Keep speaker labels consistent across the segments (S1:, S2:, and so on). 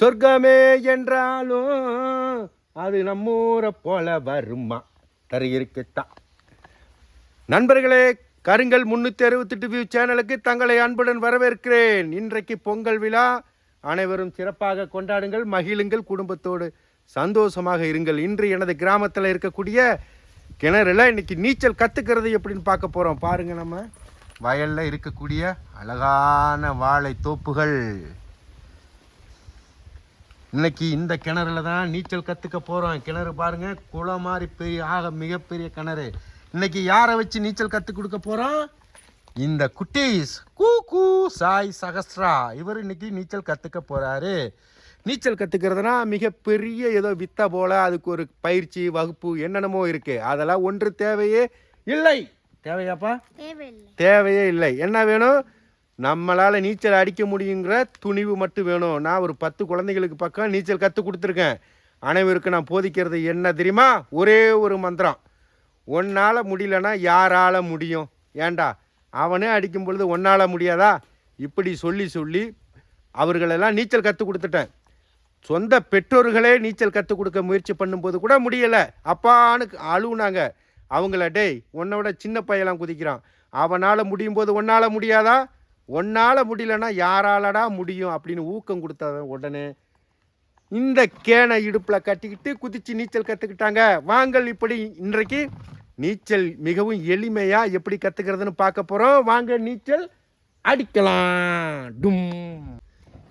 S1: சொர்க்கமே என்றாலும் அது நம்மூரை போல வருமா? தரு இருக்கத்தான் நண்பர்களே கருங்கல் முன்னூற்றி அறுபத்தெட்டு வியூ சேனலுக்கு தங்களை அன்புடன் வரவேற்கிறேன். இன்றைக்கு பொங்கல் விழா. அனைவரும் சிறப்பாக கொண்டாடுங்கள் மகிழுங்கள் குடும்பத்தோடு சந்தோஷமாக இருங்கள். இன்று எனது கிராமத்தில் இருக்கக்கூடிய கிணறுல இன்னைக்கு நீச்சல் கற்றுக்கிறது எப்படின்னு பார்க்க போகிறோம் பாருங்கள் நம்ம. வயலில் இருக்கக்கூடிய அழகான வாழை தோப்புகள். இன்னைக்கு இந்த கிணறுல தான் நீச்சல் கற்றுக்க போகிறோம் கிணறு பாருங்க குளம் மாதிரி பெரிய ஆக மிகப்பெரிய கிணறு. இன்னைக்கு யாரை வச்சு நீச்சல் கற்றுக் கொடுக்க போகிறோம் இந்த குட்டீஸ் கூ கூ சாய் சகஸ்ரா. இவர் இன்னைக்கு நீச்சல் கற்றுக்க போகிறாரு நீச்சல் கற்றுக்கிறதுனா மிகப்பெரிய ஏதோ வித்த போல அதுக்கு ஒரு பயிற்சி வகுப்பு என்னென்னமோ இருக்குது அதெல்லாம் ஒன்று தேவையே இல்லை. தேவையாப்பா? தேவையே இல்லை. என்ன வேணும்? நம்மளால் நீச்சல் அடிக்க முடியுங்கிற துணிவு மட்டும் வேணும். நான் ஒரு பத்து குழந்தைகளுக்கு பக்கம் நீச்சல் கற்றுக் கொடுத்துருக்கேன். அனைவருக்கும் நான் போதிக்கிறது என்ன தெரியுமா? ஒரே ஒரு மந்திரம். ஒன்னால் முடியலன்னா யாரால் முடியும்? ஏன்டா அவனே அடிக்கும் பொழுது ஒன்னால் முடியாதா? இப்படி சொல்லி சொல்லி அவர்களெல்லாம் நீச்சல் கற்றுக் கொடுத்துட்டேன். சொந்த பெற்றோர்களே நீச்சல் கற்றுக் கொடுக்க முயற்சி பண்ணும்போது கூட முடியலை. அப்பான்னு அழுவுனாங்க. அவங்கள டேய் உன்னோட சின்ன பையலாம் குதிக்கிறான். அவனால் முடியும் போது ஒன்னால் முடியாதா? உன்னால் முடியலன்னா யாராலடா முடியும் அப்படின்னு ஊக்கம் கொடுத்தவன் உடனே இந்த கேனை இடுப்பில் கட்டிக்கிட்டு குதித்து நீச்சல் கற்றுக்கிட்டாங்க வாங்கள் இப்படி இன்றைக்கு நீச்சல் மிகவும் எளிமையாக எப்படி கற்றுக்கிறதுன்னு பார்க்க போகிறோம் வாங்க நீச்சல் அடிக்கலாம். டும்.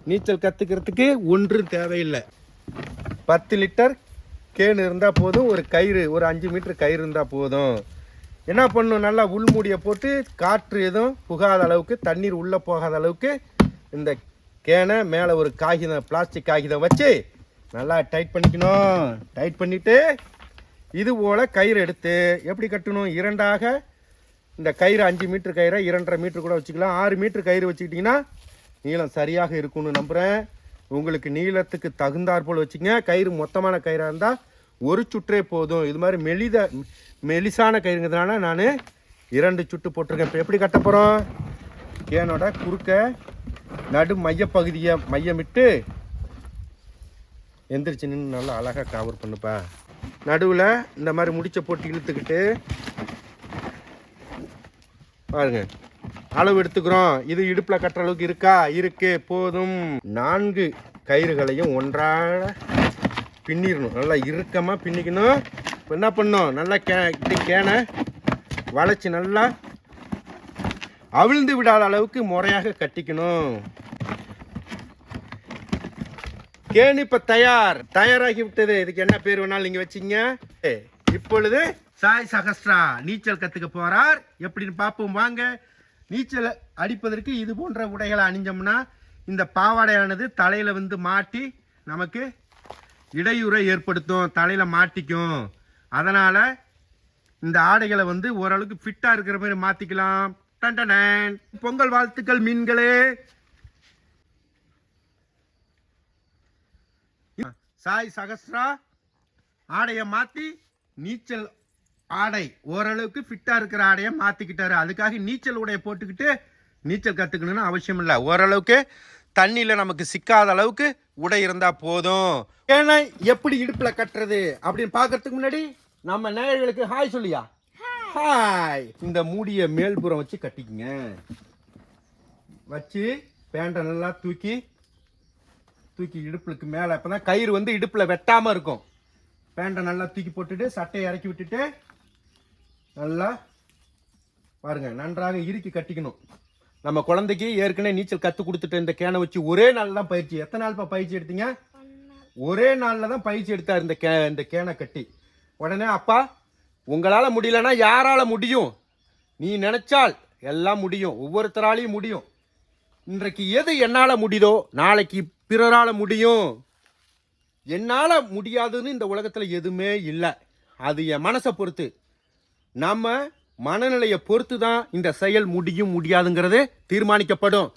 S1: நீச்சல் கற்றுக்கிறதுக்கு ஒன்றும் தேவையில்லை. பத்து லிட்டர் கேன் இருந்தால் போதும் ஒரு கயிறு ஒரு அஞ்சு மீட்டர் கயிறு இருந்தால் போதும். என்ன பண்ணணும் நல்லா உள்மூடியை போட்டு காற்று எதுவும் புகாத அளவுக்கு தண்ணீர் உள்ளே போகாத அளவுக்கு இந்த கேனை மேலே ஒரு காகிதம் பிளாஸ்டிக் காகிதம் வச்சு நல்லா டைட் பண்ணிக்கணும். டைட் பண்ணிவிட்டு இது போல் கயிறு எடுத்து எப்படி கட்டணும்? இரண்டாக இந்த கயிறு அஞ்சு மீட்டர் கயிறை இரண்டரை மீட்டர் கூட வச்சுக்கலாம். ஆறு மீட்டர் கயிறு வச்சுக்கிட்டிங்கன்னா நீளம் சரியாக இருக்கும்னு நம்புகிறேன் உங்களுக்கு நீளத்துக்கு தகுந்தாற்போல் வச்சுங்க கயிறு மொத்தமான கயிறாக இருந்தால் ஒரு சுற்றே போதும். இது மாதிரி மெலித மெலிசான கயிறுங்கிறதுனால நான் இரண்டு சுட்டு போட்டிருக்கேன். இப்போ எப்படி கட்ட போகிறோம் கேனோட குறுக்க நடு மையப்பகுதியை மையமிட்டு எந்திரிச்சு நின்று நல்லா அழகாக கவர் பண்ணுப்பா. நடுவில் இந்த மாதிரி முடிச்ச போட்டு இழுத்துக்கிட்டு பாருங்க. அளவு எடுத்துக்கிறோம். இது இடுப்பில் கட்டுற அளவுக்கு இருக்கா? இருக்கு. போதும். நான்கு கயிறுகளையும் ஒன்றாக பின்னிடணும். நல்லா இறுக்கமாக பின்னிக்கணும். இப்போ என்ன பண்ணோம்? நல்லா கே இப்படி கேனை வளைச்சி நல்லா அவிழ்ந்து விடாத அளவுக்கு முறையாக கட்டிக்கணும். கேன் இப்போ தயார் தயாராகி விட்டது. இதுக்கு என்ன பேர் வேணாலும் நீங்கள் வச்சீங்க. இப்பொழுது சாய் சகஸ்ரா நீச்சல் கற்றுக்க போகிறார் எப்படின்னு பார்ப்போம் வாங்க. நீச்சல் அடிப்பதற்கு இது போன்ற உடைகளை அணிஞ்சோம்னா இந்த பாவாடையானது தலையில் வந்து மாட்டி நமக்கு இடையூறை ஏற்படுத்தும். தலையில் மாட்டிக்கும். அதனால இந்த ஆடைகளை வந்து ஓரளவுக்கு ஃபிட்டா இருக்கிற மாதிரி மாத்திக்கலாம். டன் பொங்கல் வாழ்த்துக்கள் மீன்களே. சாய் சகஸ்ரா ஆடையை மாற்றி நீச்சல் ஆடை ஓரளவுக்கு ஃபிட்டாக இருக்கிற ஆடையை மாற்றிக்கிட்டாரு அதுக்காக நீச்சல் உடையை போட்டுக்கிட்டு நீச்சல் கற்றுக்கணும்னு அவசியம் இல்லை. ஓரளவுக்கு தண்ணியில் நமக்கு சிக்காத அளவுக்கு உடை இருந்தால் போதும். ஏன்னா எப்படி இடுப்பில் கட்டுறது அப்படின்னு பார்க்கறதுக்கு முன்னாடி நம்ம நேயர்களுக்கு ஹாய் சொல்லியா? ஹாய் இந்த மூடிய மேல்புறம் வச்சு கட்டிக்குங்க. வச்சு பேண்டை நல்லா தூக்கி தூக்கி இடுப்புக்கு மேலே அப்போ தான் கயிறு வந்து இடுப்பில் வெட்டாமல் இருக்கும். பேண்டை நல்லா தூக்கி போட்டுட்டு சட்டையை இறக்கி விட்டுட்டு நல்லா பாருங்க நன்றாக இறுக்கி கட்டிக்கணும். நம்ம குழந்தைக்கு ஏற்கனவே நீச்சல் கற்றுக் கொடுத்துட்டு இந்த கேனை வச்சு ஒரே நாள் தான் பயிற்சி. எத்தனை நாள்ப்பா பயிற்சி எடுத்தீங்க? ஒரே நாளில் தான் பயிற்சி எடுத்தார் இந்த கே இந்த கேனை கட்டி. உடனே அப்பா உங்களால் முடியலன்னா யாரால் முடியும்? நீ நினைச்சால் எல்லாம் முடியும். ஒவ்வொருத்தராலையும் முடியும். இன்றைக்கு எது என்னால் முடியுதோ நாளைக்கு பிறரால் முடியும். என்னால் முடியாதுன்னு இந்த உலகத்தில் எதுவுமே இல்லை. அது என் மனசை பொறுத்து. நம்ம மனநிலையை பொறுத்து தான் இந்த செயல் முடியும் முடியாதுங்கிறது தீர்மானிக்கப்படும்.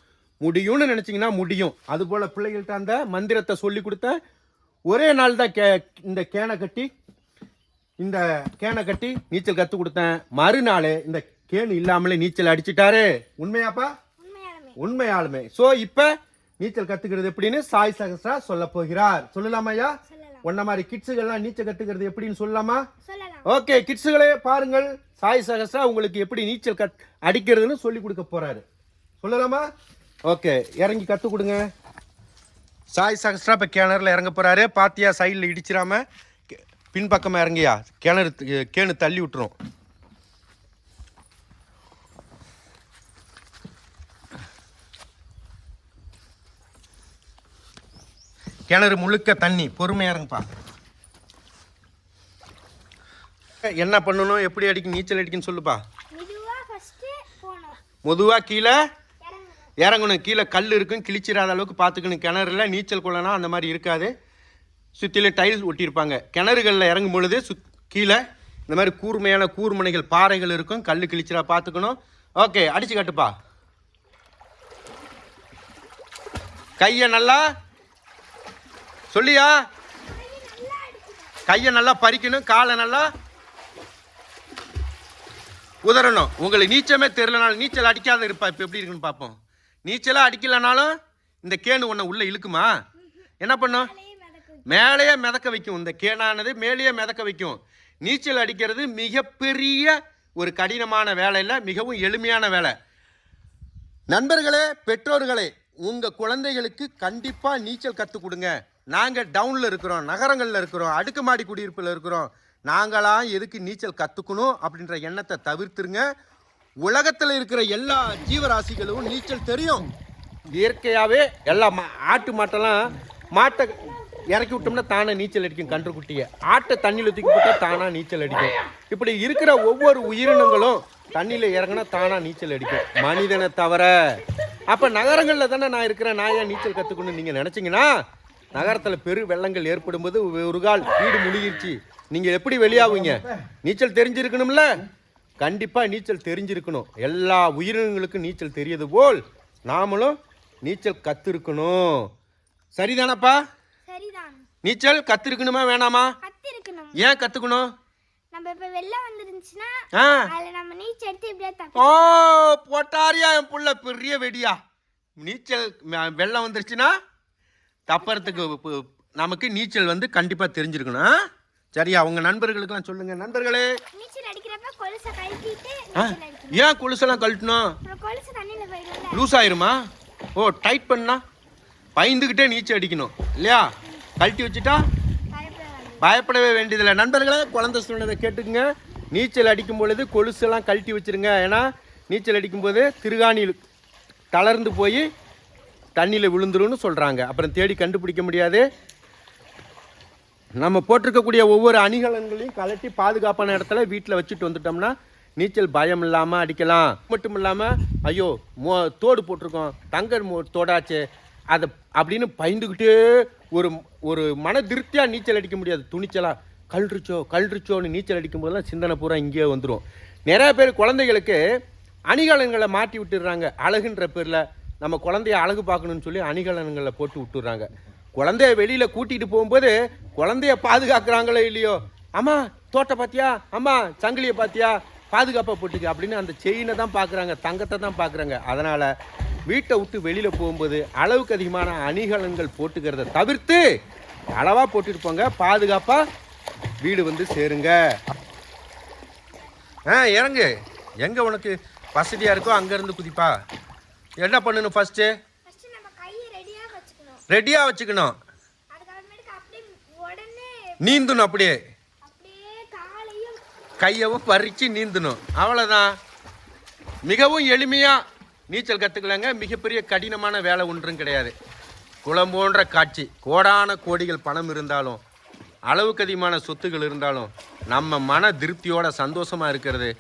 S1: முடியும்னு நினச்சிங்கன்னா முடியும். அதுபோல் பிள்ளைகள்கிட்ட அந்த மந்திரத்தை சொல்லி கொடுத்த ஒரே நாள் தான் கே இந்த கேனை கட்டி இந்த கேனை கட்டி நீச்சல் கற்றுக் கொடுத்தேன். மறுநாள் இந்த கேன் இல்லாமலே நீச்சல் அடிச்சிட்டாரு. உண்மையாப்பா?
S2: உண்மையாலுமே.
S1: ஸோ இப்போ நீச்சல் கத்துக்கிறது எப்படின்னு சாய் சகஸ்ரா சொல்ல போகிறார். சொல்லலாமா ஐயா? உன்ன மாதிரி கிட்ஸுகள்லாம் நீச்சல் கத்துக்கிறது எப்படின்னு சொல்லலாம். ஓகே கிட்ஸுகளே பாருங்கள். சாய் சகசா உங்களுக்கு எப்படி நீச்சல் கட் அடிக்கிறதுன்னு சொல்லி கொடுக்க போகிறாரு சொல்லலாமா? ஓகே இறங்கி கற்றுக் கொடுங்க. சாய் சகஸ்ரா இப்போ கிணறுல இறங்க போகிறாரு பாத்தியா சைடில் இடிச்சிடாம பின்பக்கமாக இறங்கியா? கிணறு கேணு தள்ளி விட்டுரும். கிணறு முழுக்க தண்ணி. பொறுமையாக இறங்குப்பா என்ன பண்ணணும்? எப்படி அடிக்கும் நீச்சல் அடிக்குன்னு சொல்லுப்பா.
S2: மெதுவா ஃபர்ஸ்ட் போகணும்.
S1: பொதுவாக கீழே
S2: இறங்கணும்.
S1: கீழே கல் இருக்கும். கிழிச்சிடாத அளவுக்கு பார்த்துக்கணும். கிணறுல நீச்சல் குளம்னா அந்த மாதிரி இருக்காது. சுற்றிலும் டைல்ஸ் ஒட்டியிருப்பாங்க. கிணறுகளில் இறங்கும் பொழுது சுத் கீழே இந்த மாதிரி கூர்மையான கூர்முனைகள் பாறைகள் இருக்கும். கல் கிழிச்சிடா பார்த்துக்கணும். ஓகே அடிச்சு காட்டுப்பா. கையை நல்லா சொல்லியா? கையை நல்லா பறிக்கணும். காலை நல்லா உதறணும். உங்களுக்கு நீச்சமே தெரியலனாலும் நீச்சல் அடிக்காத இருப்பா. இப்போ எப்படி இருக்குன்னு பார்ப்போம். நீச்சலாக அடிக்கலனாலும் இந்த கேனு உன்னை உள்ளே இழுக்குமா? என்ன பண்ணும்? மேலேயே மிதக்க வைக்கும். இந்த கேனானது மேலேயே மிதக்க வைக்கும். நீச்சல் அடிக்கிறது மிகப்பெரிய ஒரு கடினமான வேலை இல்லை மிகவும் எளிமையான வேலை. நண்பர்களே பெற்றோர்களே உங்கள் குழந்தைகளுக்கு கண்டிப்பாக நீச்சல் கற்றுக் கொடுங்க. நாங்கள் டவுனில் இருக்கிறோம் நகரங்களில் இருக்கிறோம் அடுக்குமாடி குடியிருப்பில் இருக்கிறோம். நாங்களாம் எதுக்கு நீச்சல் கற்றுக்கணும் அப்படின்ற எண்ணத்தை தவிர்த்துருங்க. உலகத்தில் இருக்கிற எல்லா ஜீவராசிகளும் நீச்சல் தெரியும். இயற்கையாகவே எல்லா மா ஆட்டு மாட்டெல்லாம் மாட்டை இறக்கி விட்டோம்னா தானே நீச்சல் அடிக்கும் கன்றுக்குட்டியை. ஆட்டை தண்ணியில் தூக்கி போட்டால் தானாக நீச்சல் அடிக்கும். இப்படி இருக்கிற ஒவ்வொரு உயிரினங்களும் தண்ணியில் இறங்கினா தானாக நீச்சல் அடிக்கும். மனிதனை தவிர. அப்போ நகரங்களில் தானே நான் இருக்கிறேன் நான் ஏன் நீச்சல் கற்றுக்கணும்னு நீங்கள் நினச்சிங்கன்னா நகரத்தில் பெரு வெள்ளங்கள் ஏற்படும் போது ஒரு கால் வீடு முழுகிருச்சு. நீங்கள் எப்படி வெளியாகுங்க நீச்சல் தெரிஞ்சிருக்கணும்ல? கண்டிப்பாக நீச்சல் தெரிஞ்சிருக்கணும். எல்லா உயிரினங்களுக்கும் நீச்சல் தெரியது போல் நாமளும் நீச்சல் கற்றுருக்கணும் சரிதானப்பா?
S2: சரிதான்.
S1: நீச்சல் கற்றுருக்கணுமா வேணாமா?
S2: கத்திருக்கணும்.
S1: ஏன் கற்றுக்கணும்
S2: நம்ம இப்ப வெள்ளம் வந்துருந்துச்சுன்னா
S1: ஆ.
S2: அதுல நம்ம நீச்சல் எடுத்து இப்படியே தப்பி
S1: ஓ போட்டாரியா என் புள்ள? பெரிய வெடியா. நீச்சல் வெள்ளம் வந்துருச்சுன்னா தப்பறதுக்கு நமக்கு நீச்சல் வந்து கண்டிப்பாக தெரிஞ்சிருக்கணும்? சரியா உங்கள் நண்பர்களுக்கெல்லாம் சொல்லுங்க. நண்பர்களே. ஏன் கொலுசெல்லாம் கழட்டணும்? லூஸ் ஆயிருமா ஓ டைட் பண்ணா. பயந்துக்கிட்டே நீச்சல் அடிக்கணும். இல்லையா? கழட்டி வச்சுட்டா பயப்படவே வேண்டியதில்லை. நண்பர்களே குழந்தை சொன்னதை கேட்டுக்குங்க. நீச்சல் அடிக்கும் பொழுது கொலுசெல்லாம் கழட்டி வச்சிருங்க. ஏன்னா நீச்சல் அடிக்கும்போது திருகாணி தளர்ந்து போய் தண்ணியில் விழுந்துரும்னு சொல்கிறாங்க அப்புறம் தேடி கண்டுபிடிக்க முடியாது. நம்ம போட்டிருக்கக்கூடிய ஒவ்வொரு அணிகலன்களையும் கலட்டி பாதுகாப்பான இடத்துல வீட்டில் வச்சுட்டு வந்துட்டோம்னா நீச்சல் பயம் இல்லாமல் அடிக்கலாம். மட்டும் இல்லாமல் ஐயோ மோ தோடு போட்டிருக்கோம். தங்க மோ அதை அப்படின்னு பயந்துக்கிட்டே ஒரு ஒரு மன திருப்தியாக நீச்சல் அடிக்க முடியாது. துணிச்சலாக கல்றிச்சோ கல்றிச்சோன்னு நீச்சல் அடிக்கும் போதெல்லாம் சிந்தனை பூரா இங்கேயே வந்துடும் நிறையா பேர் குழந்தைகளுக்கு அணிகலன்களை மாட்டி விட்டுடுறாங்க. அழகுன்ற பேரில் நம்ம குழந்தைய அழகு பார்க்கணும்னு சொல்லி அணிகலன்களை போட்டு விட்டுறாங்க. குழந்தைய வெளியில் கூட்டிகிட்டு போகும்போது குழந்தைய பாதுகாக்கிறாங்களோ இல்லையோ? அம்மா தோட்டை பார்த்தியா அம்மா சங்கிலியை பார்த்தியா பாதுகாப்பாக போட்டுக்க அப்படின்னு அந்த செயினை தான் பார்க்குறாங்க தங்கத்தை தான் பார்க்குறாங்க அதனால் வீட்டை விட்டு வெளியில் போகும்போது அளவுக்கு அதிகமான அணிகலன்கள் போட்டுக்கிறத தவிர்த்து அளவாக போட்டுட்டு போங்க. பாதுகாப்பாக வீடு வந்து சேருங்க. ஆ இறங்கு. எங்கே உனக்கு வசதியாக இருக்கோ அங்கேருந்து குதிப்பா. என்ன பண்ணணும்
S2: ஃபர்ஸ்ட்
S1: ரெடியாக வச்சுக்கணும். நீந்தணும் அப்படியே. கையவும் பறித்து நீந்தணும். அவ்வளோதான் மிகவும் எளிமையாக நீச்சல் கற்றுக்கலாங்க மிகப்பெரிய கடினமான வேலை ஒன்றும் கிடையாது. குளம் போன்ற காட்சி. கோடான கோடிகள் பணம் இருந்தாலும் அளவுக்கு அதிகமான சொத்துகள் இருந்தாலும் நம்ம மன திருப்தியோட சந்தோஷமாக இருக்கிறது.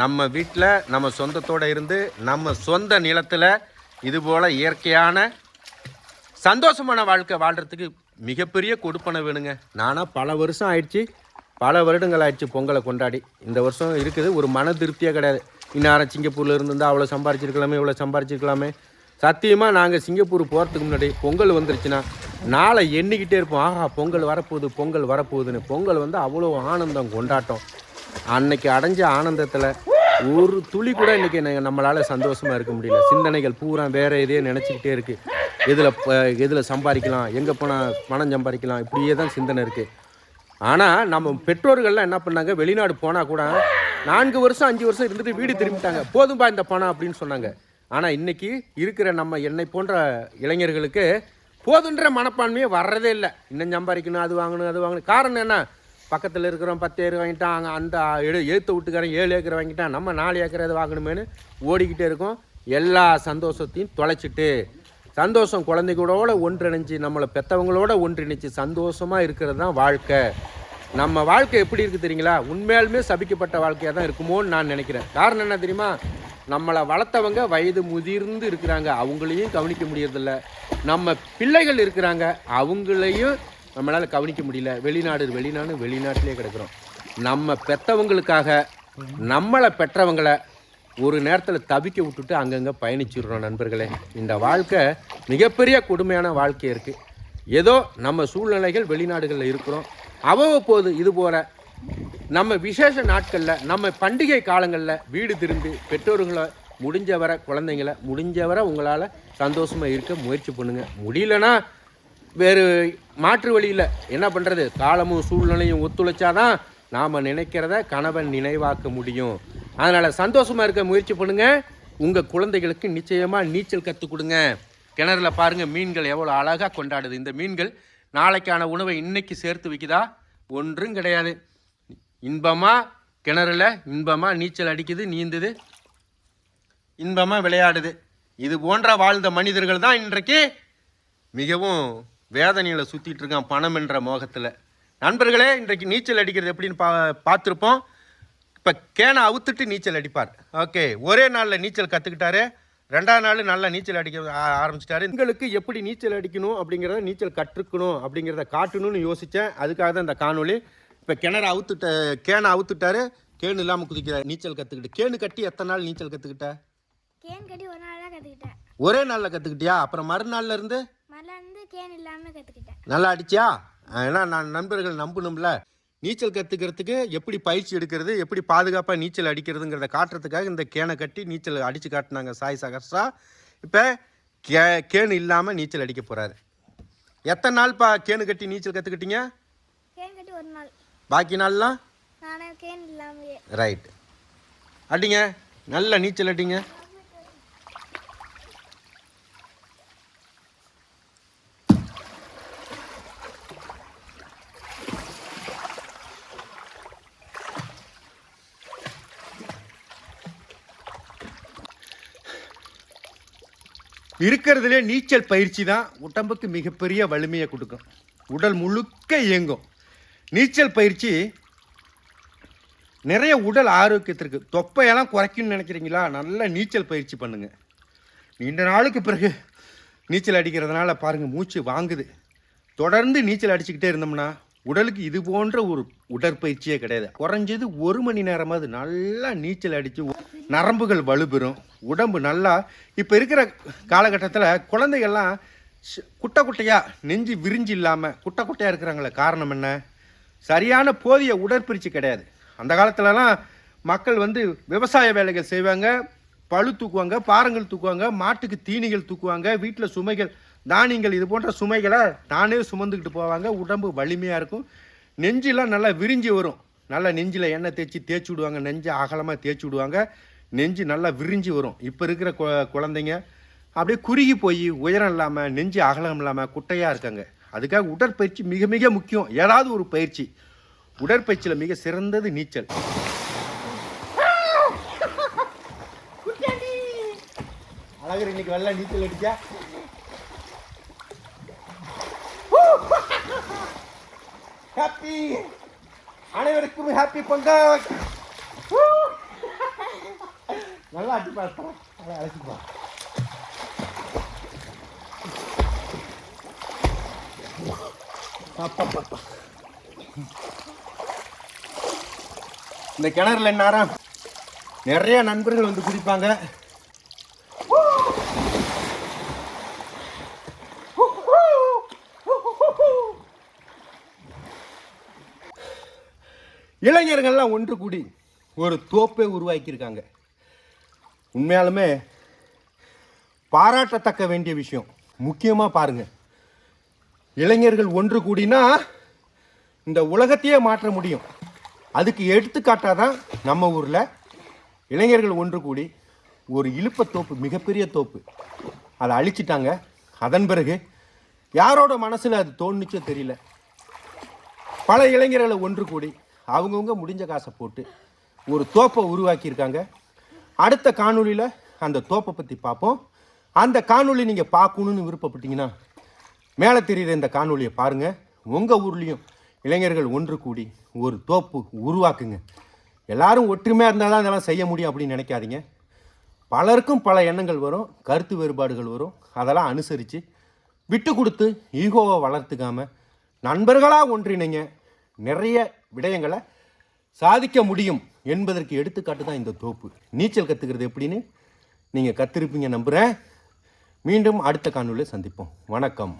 S1: நம்ம வீட்டில் நம்ம சொந்தத்தோடு இருந்து நம்ம சொந்த நிலத்தில் இதுபோல் இயற்கையான சந்தோஷமான வாழ்க்கை வாழ்கிறதுக்கு மிகப்பெரிய கொடுப்பனை வேணுங்க. நானாக பல வருஷம் ஆயிடுச்சு. பல வருடங்கள் ஆயிடுச்சு பொங்கலை கொண்டாடி. இந்த வருஷம் இருக்குது. ஒரு மன திருப்தியே கிடையாது. இந்நேரம் சிங்கப்பூரில் இருந்திருந்தால் அவ்வளோ சம்பாரிச்சிருக்கலாமே இவ்வளோ சம்பாரிச்சிருக்கலாமே. சத்தியமாக நாங்கள் சிங்கப்பூர் போகிறதுக்கு முன்னாடி பொங்கல் வந்துருச்சுன்னா நாளை எண்ணிக்கிட்டே இருப்போம். ஆஹா பொங்கல் வரப்போகுது பொங்கல் வரப்போகுதுன்னு. பொங்கல் வந்து அவ்வளோ ஆனந்தம் கொண்டாட்டம். அன்னைக்கு அடைஞ்ச ஆனந்தத்தில் ஒரு துளி கூட இன்னைக்கு நம்மளால் சந்தோஷமாக இருக்க முடியல. சிந்தனைகள் பூரா வேற இதே நினச்சிக்கிட்டே இருக்குது எதில் எதில் சம்பாதிக்கலாம் எங்கே போனால் பணம் சம்பாதிக்கலாம் இப்படியே தான் சிந்தனை இருக்குது ஆனால் நம்ம பெற்றோர்கள்லாம் என்ன பண்ணாங்க? வெளிநாடு போனால் கூட நான்கு வருஷம் அஞ்சு வருஷம் இருந்துட்டு வீடு திரும்பிட்டாங்க. போதும்பா இந்த பணம் அப்படின்னு சொன்னாங்க. ஆனால் இன்றைக்கி இருக்கிற நம்ம என்னை போன்ற இளைஞர்களுக்கு போதுன்ற மனப்பான்மையே வர்றதே இல்லை. இன்னும் சம்பாதிக்கணும் அது வாங்கணும் அது வாங்கணும். காரணம் என்ன? பக்கத்தில் இருக்கிறோம் பத்து ஏக்கர் வாங்கிட்டான் அங்கே அந்த எழுத்து வீட்டுக்காரன் ஏழு ஏக்கர் வாங்கிட்டான் நம்ம நாலு ஏக்கர் எது வாங்கணுமேனு ஓடிக்கிட்டே இருக்கோம். எல்லா சந்தோஷத்தையும் தொலைச்சிட்டு சந்தோஷம் குழந்தைகளோட ஒன்றிணைஞ்சு நம்மளை பெற்றவங்களோட ஒன்றிணைச்சு சந்தோஷமாக இருக்கிறது தான் வாழ்க்கை. நம்ம வாழ்க்கை எப்படி இருக்குது தெரியுங்களா? உண்மையாலுமே சபிக்கப்பட்ட வாழ்க்கையாக தான் இருக்குமோன்னு நான் நினைக்கிறேன். காரணம் என்ன தெரியுமா? நம்மளை வளர்த்தவங்க வயது முதிர்ந்து இருக்கிறாங்க. அவங்களையும் கவனிக்க முடியறதில்ல. நம்ம பிள்ளைகள் இருக்கிறாங்க. அவங்களையும் நம்மளால் கவனிக்க முடியல. வெளிநாடு வெளிநாடு வெளிநாட்டிலே கிடக்கிறோம். நம்ம பெற்றவங்களுக்காக நம்மளை பெற்றவங்களை ஒரு நேரத்தில் தவிக்க விட்டுட்டு அங்கங்கே பயணிச்சிடுறோம் நண்பர்களே. இந்த வாழ்க்கை மிகப்பெரிய கொடுமையான வாழ்க்கை இருக்குது ஏதோ நம்ம சூழ்நிலைகள் வெளிநாடுகளில் இருக்கிறோம். அவ்வப்போது இது போல் நம்ம விசேஷ நாட்களில் நம்ம பண்டிகை காலங்களில் வீடு திரும்பி பெற்றோர்களை முடிஞ்சவரை குழந்தைங்கள முடிஞ்சவரை உங்களால் சந்தோஷமாக இருக்க முயற்சி பண்ணுங்கள் முடியலன்னா வேறு மாற்று வழியில் என்ன பண்ணுறது காலமும் சூழ்நிலையும் ஒத்துழைச்சாதான் நாம் நினைக்கிறத கணவன் நினைவாக்க முடியும். அதனால் சந்தோஷமாக இருக்க முயற்சி பண்ணுங்க. உங்கள் குழந்தைகளுக்கு நிச்சயமாக நீச்சல் கற்றுக் கொடுங்க. கிணறுல பாருங்கள் மீன்கள் எவ்வளோ அழகாக கொண்டாடுது. இந்த மீன்கள் நாளைக்கான உணவை இன்னைக்கு சேர்த்து வைக்குதா? ஒன்றும் கிடையாது. இன்பமாக கிணறுல இன்பமாக நீச்சல் அடிக்குது நீந்துது இன்பமாக விளையாடுது. இது போன்ற வாழ்ந்த மனிதர்கள் தான் இன்றைக்கு மிகவும் வேதனையில் சுற்றிட்டு இருக்கான் பணம் என்ற மோகத்தில். நண்பர்களே இன்றைக்கு நீச்சல் அடிக்கிறது எப்படின்னு பா பார்த்துருப்போம். இப்போ கேனை அவுத்துட்டு நீச்சல் அடிப்பார். ஓகே ஒரே நாளில் நீச்சல் கற்றுக்கிட்டாரு ரெண்டாவது நாள் நல்லா நீச்சல் அடிக்க ஆ- ஆரம்பிச்சிட்டாரு. உங்களுக்கு எப்படி நீச்சல் அடிக்கணும் அப்படிங்கிறத நீச்சல் கற்றுக்கணும் அப்படிங்கிறத காட்டணும்னு யோசித்தேன் அதுக்காக தான் இந்த காணொளி. இப்போ கிணறு அவுத்துட்ட கேனை அவுத்துட்டாரு. கேனு இல்லாமல் குதிக்கிறார். நீச்சல் கற்றுக்கிட்டு கேனு கட்டி எத்தனை நாள் நீச்சல் கற்றுக்கிட்ட
S2: கேன் கட்டி ஒரு நாள் தான் கற்றுக்கிட்டேன்
S1: ஒரே நாளில் கற்றுக்கிட்டியா அப்புறம் மறுநாள்ல இருந்து
S2: மறுநாள் இருந்து? கேன் இல்லாமல் கற்றுக்கிட்டேன்
S1: நல்லா அடிச்சியா? ஏன்னா நான் நண்பர்கள் நம்பணும்ல. நீச்சல் கற்றுக்கிறதுக்கு எப்படி பயிற்சி எடுக்கிறது எப்படி பாதுகாப்பாக நீச்சல் அடிக்கிறதுங்கிறத காட்டுறதுக்காக இந்த கேனை கட்டி நீச்சல் அடித்து காட்டினாங்க சாய் சகர்ஷா இப்போ கே கேனு இல்லாமல் நீச்சல் அடிக்க போகிறாரு எத்தனை நாள்ப்பா கேனு கட்டி நீச்சல் கற்றுக்கிட்டீங்க
S2: கேன் கட்டி ஒரு நாள்.
S1: பாக்கி நாள்லாம்?
S2: நானே கேன் இல்லாமையே.
S1: ரைட் அடிங்க. நல்ல நீச்சல் அடிங்க. இருக்கிறதுலே நீச்சல் பயிற்சி தான் உடம்புக்கு மிகப்பெரிய வலிமையை கொடுக்கும். உடல் முழுக்க இயங்கும். நீச்சல் பயிற்சி நிறைய உடல் ஆரோக்கியத்திற்கு தொப்பையெல்லாம் குறைக்கும்னு நினைக்கிறீங்களா? நல்லா நீச்சல் பயிற்சி பண்ணுங்க. நீண்ட நாளுக்கு பிறகு நீச்சல் அடிக்கிறதுனால பாருங்கள் மூச்சு வாங்குது. தொடர்ந்து நீச்சல் அடிச்சுக்கிட்டே இருந்தோம்னா உடலுக்கு இது போன்ற ஒரு உடற்பயிற்சியே கிடையாது. குறைஞ்சது ஒரு மணி நேரமாவது நல்லா நீச்சல் அடித்து நரம்புகள் வலுபெறும். உடம்பு நல்லா இப்போ இருக்கிற காலகட்டத்தில் குழந்தைகள்லாம் குட்டை குட்டையாக நெஞ்சு விரிஞ்சு இல்லாமல் குட்டை குட்டையாக இருக்கிறாங்களே காரணம் என்ன? சரியான போதிய உடற்பயிற்சி கிடையாது. அந்த காலத்துலலாம் மக்கள் வந்து விவசாய வேலைகள் செய்வாங்க பழு தூக்குவாங்க பாறங்கள் தூக்குவாங்க மாட்டுக்கு தீனிகள் தூக்குவாங்க வீட்டில் சுமைகள் தானியங்கள் இது போன்ற சுமைகளை நானே சுமந்துக்கிட்டு போவாங்க. உடம்பு வலிமையாக இருக்கும். நெஞ்செல்லாம் நல்லா விரிஞ்சு வரும். நல்லா நெஞ்சில் எண்ணெய் தேய்ச்சி தேய்ச்சி விடுவாங்க. நெஞ்சை அகலமாக தேய்ச்சி விடுவாங்க. நெஞ்சு நல்லா விரிஞ்சு வரும். இப்போ இருக்கிற கு- குழந்தைங்க அப்படியே குறுகி போய் உயரம் இல்லாமல் நெஞ்சு அகலம் இல்லாமல் குட்டையாக இருக்காங்க. அதுக்காக உடற்பயிற்சி மிக மிக முக்கியம். ஏதாவது ஒரு பயிற்சி. உடற்பயிற்சியில் மிக சிறந்தது நீச்சல். அழகர் இன்னைக்கு வெள்ள நீச்சல் அடிச்சா? ஹாப்பி அனைவருக்கும் ஹாப்பி பொங்கல். நல்லா அடிப்பா நல்லா அழைச்சிப்பா இந்த கிணறுல நேரம் நிறைய நண்பர்கள் வந்து குடிப்பாங்க இளைஞர்கள்லாம் ஒன்று கூடி ஒரு தோப்பை உருவாக்கியிருக்காங்க. உண்மையாலுமே பாராட்டத்தக்க வேண்டிய விஷயம். முக்கியமாக பாருங்க. இளைஞர்கள் ஒன்று கூடினா இந்த உலகத்தையே மாற்ற முடியும். அதுக்கு எடுத்துக்காட்டாக தான் நம்ம ஊரில் இளைஞர்கள் ஒன்று கூடி ஒரு இழுப்ப தோப்பு மிகப்பெரிய தோப்பு. அதை அழிச்சிட்டாங்க. அதன் பிறகு யாரோட மனசில் அது தோணுச்சோ தெரியல. பல இளைஞர்களை ஒன்று கூடி அவங்கவுங்க முடிஞ்ச காசை போட்டு ஒரு தோப்பை உருவாக்கியிருக்காங்க. அடுத்த காணொலியில் அந்த தோப்பை பற்றி பார்ப்போம். அந்த காணொலி நீங்கள் பார்க்கணுன்னு விருப்பப்பட்டீங்கன்னா மேலே தெரிகிற இந்த காணொலியை பாருங்கள் உங்கள் ஊர்லேயும் இளைஞர்கள் ஒன்று கூடி ஒரு தோப்பு உருவாக்குங்க. எல்லாரும் ஒற்றுமையாக இருந்தால் தான் இதெல்லாம் செய்ய முடியும் அப்படின்னு நினைக்காதீங்க. பலருக்கும் பல எண்ணங்கள் வரும் கருத்து வேறுபாடுகள் வரும். அதெல்லாம் அனுசரித்து விட்டு கொடுத்து ஈகோவை வளர்த்துக்காம நண்பர்களாக ஒன்றிணைங்க. நிறைய விடயங்களை சாதிக்க முடியும் என்பதற்கு எடுத்துக்காட்டு தான் இந்த தோப்பு. நீச்சல் கற்றுக்கிறது எப்படின்னு நீங்கள் கற்றுருப்பீங்க நம்புகிறேன் மீண்டும் அடுத்த காணொலியில் சந்திப்போம். வணக்கம்.